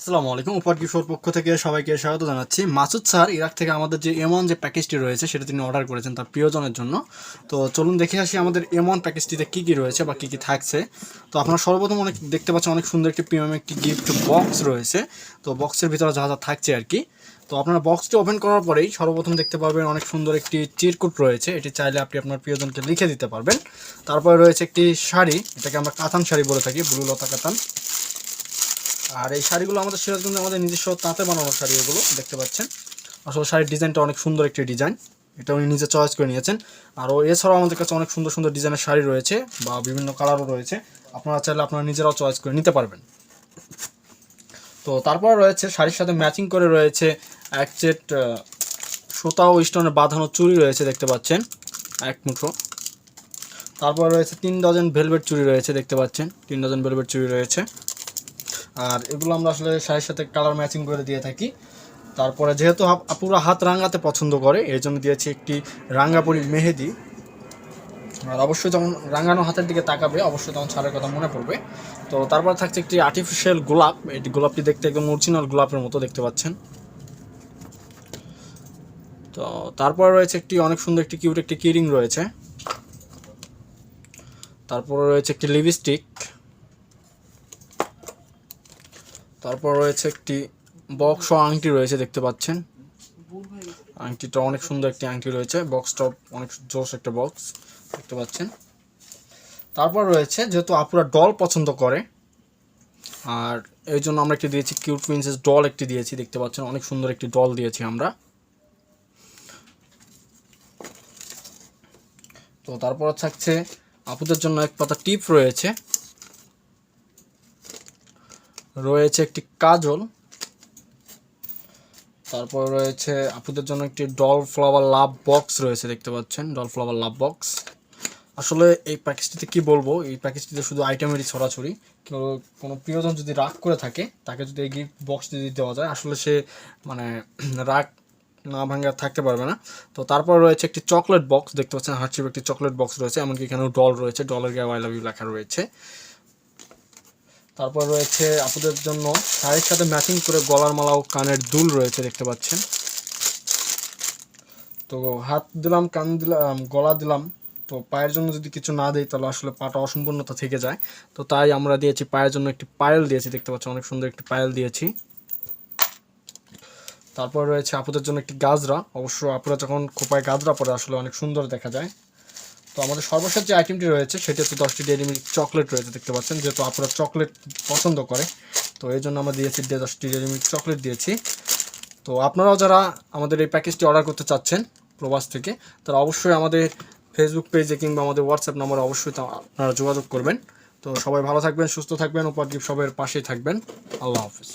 আসসালামু আলাইকুম উপর কিশোর পক্ষ থেকে সবাইকে স্বাগত জানাচ্ছি। মাসুদ স্যার, ইরাক থেকে আমাদের যে এমন যে প্যাকেজটি রয়েছে, সেটা তিনি অর্ডার করেছেন তার প্রিয়জনের জন্য। তো চলুন দেখে আসি আমাদের এমন প্যাকেজটিতে কী কী রয়েছে বা কী কী থাকছে। তো আপনারা সর্বপ্রথম অনেক দেখতে পাচ্ছেন অনেক সুন্দর একটি প্রিমিয়াম একটি গিফট বক্স রয়েছে। তো বক্সের ভিতরে যা যা থাকছে আর কি। তো আপনারা বক্সটি ওপেন করার পরেই সর্বপ্রথম দেখতে পাবেন অনেক সুন্দর একটি চিরকুট রয়েছে। এটি চাইলে আপনি আপনার প্রিয়জনকে লিখে দিতে পারবেন। তারপরে রয়েছে একটি শাড়ি, এটাকে আমরা কাতান শাড়ি বলে থাকি, ব্লু লতা কাতান। আর এই শাড়িগুলো আমাদের সিরাজগঞ্জে আমাদের নিজস্ব তাঁতে বানানো শাড়ি এগুলো দেখতে পাচ্ছেন। আসলে শাড়ির ডিজাইনটা অনেক সুন্দর একটি ডিজাইন। এটা উনি নিজে চয়েস করে নিয়েছেন। আর এছাড়াও আমাদের কাছে অনেক সুন্দর সুন্দর ডিজাইনের শাড়ি রয়েছে বা বিভিন্ন কালারও রয়েছে। আপনারা চাইলে আপনারা নিজেরাও চয়েস করে নিতে পারবেন। তো তারপর রয়েছে শাড়ির সাথে ম্যাচিং করে রয়েছে এক আহ, সুতা ও স্টোনের বাঁধানো চুড়ি রয়েছে দেখতে পাচ্ছেন। এক মুঠো। তারপর রয়েছে তিন ডজন ভেলভেট চুড়ি রয়েছে দেখতে পাচ্ছেন। তিন ডজন ভেলভেট চুড়ি রয়েছে। আর এগুলো আমরা আসলে শাড়ির সাথে কালার ম্যাচিং করে দিয়ে থাকি। তারপরে যেহেতু আপ- আপুরা হাত রাঙাতে পছন্দ করে, এই জন্য দিয়েছি একটি রাঙ্গাপুরি মেহেদি। আর অবশ্যই যখন রাঙানো হাতের দিকে তাকাবে, অবশ্যই তখন ছাড়ের কথা মনে পড়বে। তো তারপর থাকছে একটি আর্টিফিশিয়াল গোলাপ। এটি গোলাপটি দেখতে একদম অরিজিনাল গোলাপের মতো দেখতে পাচ্ছেন। তো তারপর রয়েছে একটি, অনেক সুন্দর একটি কিউট একটি কিরিং রয়েছে। তারপর রয়েছে একটি লিপস্টিক তারপর রয়েছে একটি বক্স ও আংটি রয়েছে, দেখতে পাচ্ছেন। আংটিটা অনেক সুন্দর একটি আংটি রয়েছে। বক্সটা অনেক জোস একটা বক্স দেখতে পাচ্ছেন। তারপর রয়েছে, যেহেতু আপুরা ডল পছন্দ করে, আর এই জন্য আমরা একটি দিয়েছি কিউট প্রিন্সেস ডল একটি দিয়েছি, দেখতে পাচ্ছেন, অনেক সুন্দর একটি ডল দিয়েছি আমরা। তো তারপর থাকছে, আপুদের জন্য এক পাতা টিপ রয়েছে। রয়েছে একটি কাজল। তারপর রয়েছে আপুদের জন্য একটি ডল ফ্লাওয়ার লাভ বক্স রয়েছে, দেখতে পাচ্ছেন ডল ফ্লাওয়ার লাভ বক্স আসলে এই প্যাকেজটিতে কি বলব, এই প্যাকেজটিতে শুধু আইটেমেরই ছড়াছড়ি। কেউ কোনো প্রিয়জন যদি রাগ করে থাকে, তাকে যদি এই গিফট বক্স যদি দেওয়া যায়, আসলে সে মানে রাগ না ভাঙে থাকতে পারবে না। তো তারপর রয়েছে একটি চকলেট বক্স দেখতে পাচ্ছেন হার্টশিপ একটি চকলেট বক্স রয়েছে, এমনকি এখানেও ডল রয়েছে ডলের গায়ে আই লাভ ইউ লেখা রয়েছে। তারপর রয়েছে আপুদের জন্য শাড়ির সাথে ম্যাচিং করে গলার মালা ও কানের দুল রয়েছে, দেখতে পাচ্ছেন। তো হাত দিলাম, কান দিলাম গলা দিলাম। তো পায়ের জন্য যদি কিছু না দেই, তাহলে আসলে পাটা অসম্পূর্ণতা থেকে যায়। তো তাই আমরা দিয়েছি পায়ের জন্য একটি পায়েল দিয়েছি, দেখতে পাচ্ছেন অনেক সুন্দর একটি পায়েল দিয়েছি। তারপর রয়েছে আপুদের জন্য একটি গাজরা। অবশ্য আপুরা যখন খোপায় গাজরা পরে, আসলে অনেক সুন্দর দেখা যায়। তো আমাদের সর্বশেষ যে আইটেমটি রয়েছে, সেটি হচ্ছে দশটি ডেয়ারি মিল্ক চকলেট রয়েছে, দেখতে পাচ্ছেন, যেহেতু আপনারা চকলেট পছন্দ করে। তো এই জন্য আমরা দিয়েছি দশটি ডেয়ারি মিল্ক চকলেট দিয়েছি। তো আপনারাও যারা আমাদের এই প্যাকেজটি অর্ডার করতে চাচ্ছেন প্রবাস থেকে, তারা অবশ্যই আমাদের ফেসবুক পেজে কিংবা আমাদের হোয়াটসঅ্যাপ নম্বরে অবশ্যই আপনারা যোগাযোগ করবেন। তো সবাই ভালো থাকবেন, সুস্থ থাকবেন উপর সবাই পাশেই থাকবেন। আল্লাহ হাফিজ।